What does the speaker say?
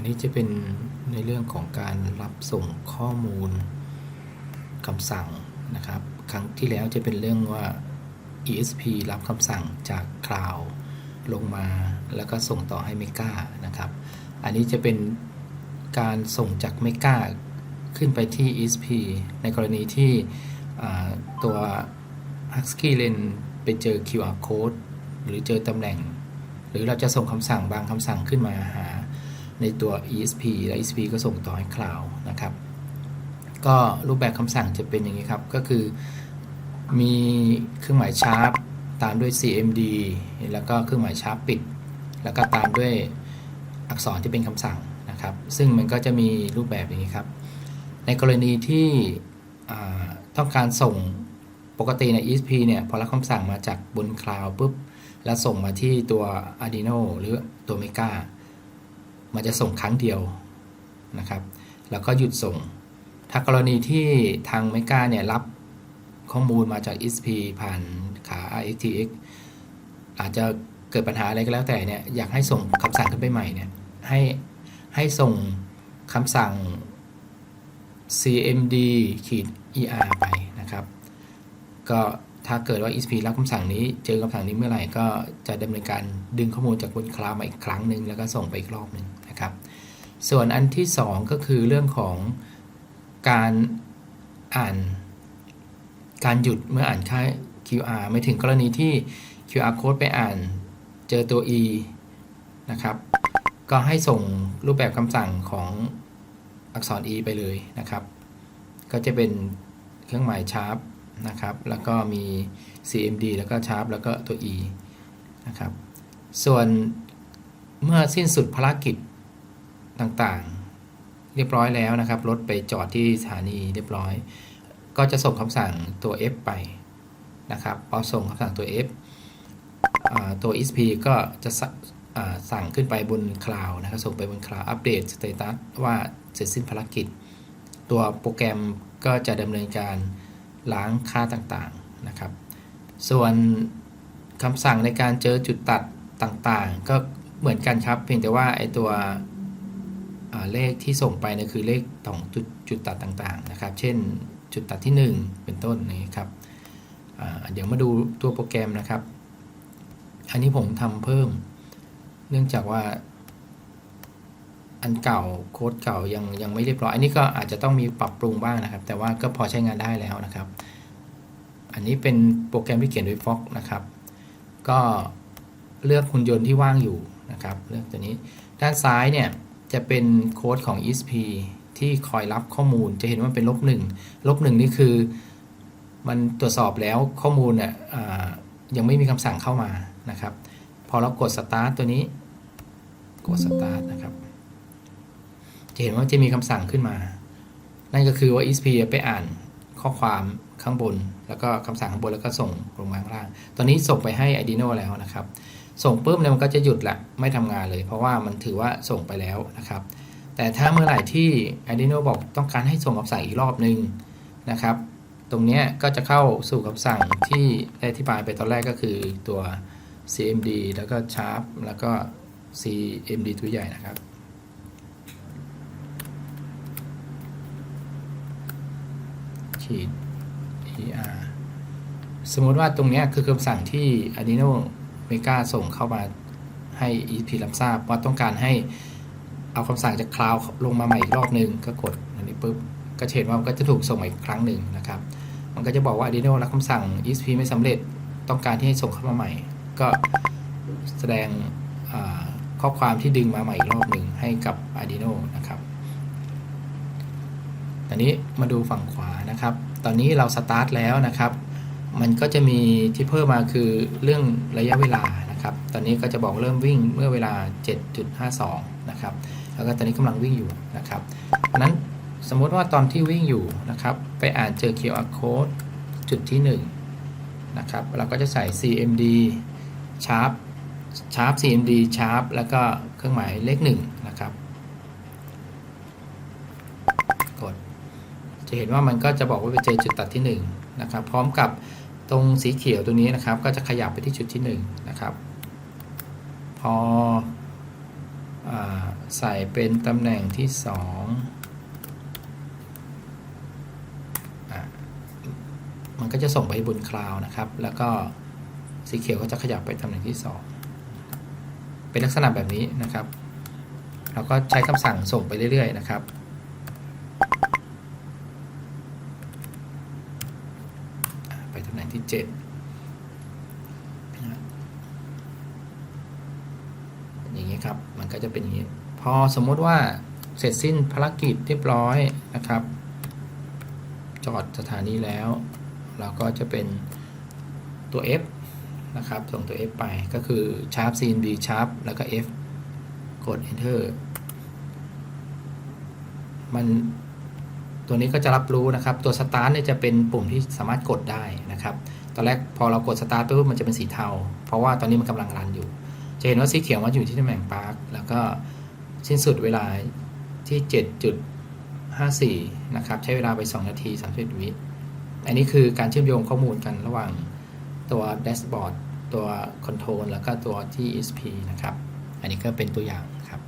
อันนี้จะเป็นในเรื่องของการรับส่งข้อมูลคำสั่งนะครับ ครั้งที่แล้วจะเป็นเรื่องว่า ESP รับคำสั่งจากคลาวลงมาแล้วก็ส่งต่อให้เมกานะครับ อันนี้จะเป็นการส่งจากเมกาขึ้นไปที่ ESP ในกรณีที่ตัว Husky l e n ไปเจอ QR code หรือเจอตำแหน่ง หรือเราจะส่งคำสั่งบางคำสั่งขึ้นมาหา ในตัว ESP และ ESP ก็ส่งต่อให้ Cloud นะครับ ก็รูปแบบคำสั่งจะเป็นอย่างนี้ครับ ก็คือมีเครื่องหมายชาร์ปตามด้วย CMD แล้วก็เครื่องหมายชาร์ปปิด แล้วก็ตามด้วยอักษรที่เป็นคำสั่งนะครับ ซึ่งมันก็จะมีรูปแบบอย่างนี้ครับ ในกรณีที่ต้องการส่งปกติใน ESP เนี่ยพอรับคำสั่งมาจากบนคลาวปุ๊บ แล้วส่งมาที่ตัว Arduino หรือตัว Mega มันจะส่งครั้งเดียวนะครับ แล้วก็หยุดส่ง ถ้ากรณีที่ทาง Mega เนี่ยรับข้อมูลมาจาก ESP ผ่านขา RxTX อาจจะเกิดปัญหาอะไรก็แล้วแต่เนี่ยอยากให้ส่งคำสั่งขึ้นไปใหม่เนี่ยให้ให้ส่งคำสั่ง cmd ขีด er ไปนะครับ ก็ ถ้าเกิดว่า ESP รับคำสั่งนี้ เจอคำสั่งนี้เมื่อไหร่ก็จะดำเนินการดึงข้อมูลจากบนคลาวมาอีกครั้งหนึ่งแล้วก็ส่งไปอีกรอบหนึ่งนะครับ ส่วนอันที่ 2 ก็คือเรื่องของการอ่านการหยุดเมื่ออ่านค่า QR ไม่ถึงกรณีที่ QR code ไปอ่านเจอตัว e นะครับ ก็ให้ส่งรูปแบบคำสั่งของอักษร e ไปเลยนะครับ ก็จะเป็นเครื่องหมายชาร์ป นะครับ แล้วก็มี cmd แล้วก็ชาร์ปแล้วก็ตัว e นะครับ ส่วนเมื่อสิ้นสุดภารกิจต่างๆ เรียบร้อยแล้วนะครับรถไปจอดที่สถานีเรียบร้อย ก็จะส่งคำสั่งตัว F ไปนะครับพอส่งคำสั่งตัว F ตัว ESP ก็จะส,สั่งขึ้นไปบนคลาวนะครับ ส่งไปบนคลาวอัปเดตสเตตัสว่าเสร็จสิ้นภารกิจ ตัวโปรแกรมก็จะดำเนินการ ล้างค่าต่างๆนะครับ ส่วนคำสั่งในการเจอจุดตัดต่างๆ ก็เหมือนกันครับ เพียงแต่ว่าไอตัวเลขที่ส่งไปเนี่ยคือเลขของจุดจุดตัดต่างๆนะครับ เช่นจุดตัดที่ 1 เป็นต้นนี้ครับเดี๋ยวมาดูตัวโปรแกรมนะครับ อันนี้ผมทำเพิ่ม เนื่องจากว่า อันเก่าโค้ดเก่ายังยังไม่เรียบร้อย อันนี้ก็อาจจะต้องมีปรับปรุงบ้างนะครับ แต่ว่าก็พอใช้งานได้แล้วนะครับ อันนี้เป็นโปรแกรมที่เขียนโดย Fox นะครับ ก็เลือกหุ่นยนต์ที่ว่างอยู่นะครับ เลือกตัวนี้ ด้านซ้ายเนี่ยจะเป็นโค้ดของ ESP ที่คอยรับข้อมูล จะเห็นว่าเป็นลบหนึ่งลบหนึ่งนี่คือ มันตรวจสอบแล้วข้อมูลเนี่ยอ่ายังไม่มีคำสั่งเข้ามานะครับ พอเรากด start ตัวนี้ กด start นะครับ จะเห็นว่าจะมีคำสั่งขึ้นมา นั่นก็คือว่า ESP ไปอ่านข้อความข้างบน แล้วก็คำสั่งข้างบนแล้วก็ส่งลงมาข้างล่าง ตอนนี้ส่งไปให้ Arduino แล้วนะครับ ส่งปุ๊บเนี่ยมันก็จะหยุดละไม่ทำงานเลย เพราะว่ามันถือว่าส่งไปแล้วนะครับ แต่ถ้าเมื่อไหร่ที่ Arduino บอกต้องการให้ส่งคำสั่งอีกรอบนึงนะครับ ตรงนี้ก็จะเข้าสู่คำสั่งที่ได้อธิบายไปตอนแรกก็คือตัว cmd แล้วก็ sharp แล้วก็ cmd ตัวใหญ่นะครับ ขีด er สมมติว่าตรงนี้คือคำสั่งที่ Arduino Mega ส่งเข้ามาให้ EP รับทราบว่าต้องการให้เอาคำสั่งจากคลาวลงมาใหม่อีกรอบหนึ่งก็กดอันนี้ปุ๊บก็จะเห็นว่ามันก็จะถูกส่งมาอีกครั้งหนึ่งนะครับ มันก็จะบอกว่า Arduino รับคำสั่ง ESP ไม่สำเร็จต้องการที่ให้ส่งเข้ามาใหม่ ก็แสดงข้อความที่ดึงมาใหม่อีกรอบหนึ่งให้กับ Arduino นะครับ อนนี้มาดูฝั่งขวานะครับ ตอนนี้เราสตาร์ทแล้วนะครับ มันก็จะมีที่เพิ่มมาคือเรื่องระยะเวลานะครับ ตอนนี้ก็จะบอกเริ่มวิ่งเมื่อเวลา 7.52 นะครับ แล้วก็ตอนนี้กำลังวิ่งอยู่นะครับเพราะนั้นสมมติว่าตอนที่วิ่งอยู่นะครับ ไปอ่านเจอ QR code จุดที่ 1 นะครับ เราก็จะใส่ CMD sharp sharp CMD sharp แล้วก็เครื่องหมายเลข1นะครับ กด จะเห็นว่ามันก็จะบอกว่าไปเจอจุดตัดที่1นะครับพร้อมกับตรงสีเขียวตรงนี้นะครับ ก็จะขยับไปที่จุดที่1นะครับพออใส่เป็นตำแหน่งที่สองมันก็จะส่งไปบนคลาวนะครับ แล้วก็สีเขียวก็จะขยับไปตำแหน่งที่สองเป็นลักษณะแบบนี้นะครับ เราก็ใช้คำสั่งส่งไปเรื่อยๆนะครับ ไป ตำแหน่งที่7อย่างนี้ครับ มันก็จะเป็นอย่างนี้ พอสมมติว่าเสร็จสิ้นภารกิจเรียบร้อยนะครับ จอดสถานีแล้ว เราก็จะเป็นตัว F นะครับ ส่งตัว F ไปก็คือ sharp cnb sharp แล้วก็ F กด enter มัน ตัวนี้ก็จะรับรู้นะครับ ตัว start เนี่ยจะเป็นปุ่มที่สามารถกดได้นะครับ ตอนแรกพอเรากด start ปุ๊บมันจะเป็นสีเทา เพราะว่าตอนนี้มันกำลังรันอยู่ จะเห็นว่าสีเขียวมันอยู่ที่ตำแหน่ง Park แล้วก็สิ้นสุดเวลาที่ 7.54 นะครับ ใช้เวลาไป 2 นาที 30 วิ อันนี้คือการเชื่อมโยงข้อมูลกันระหว่างตัวแดชบอร์ดตัวคอนโทรลแล้วก็ตัวที่ ESP นะครับ อันนี้ก็เป็นตัวอย่างครับ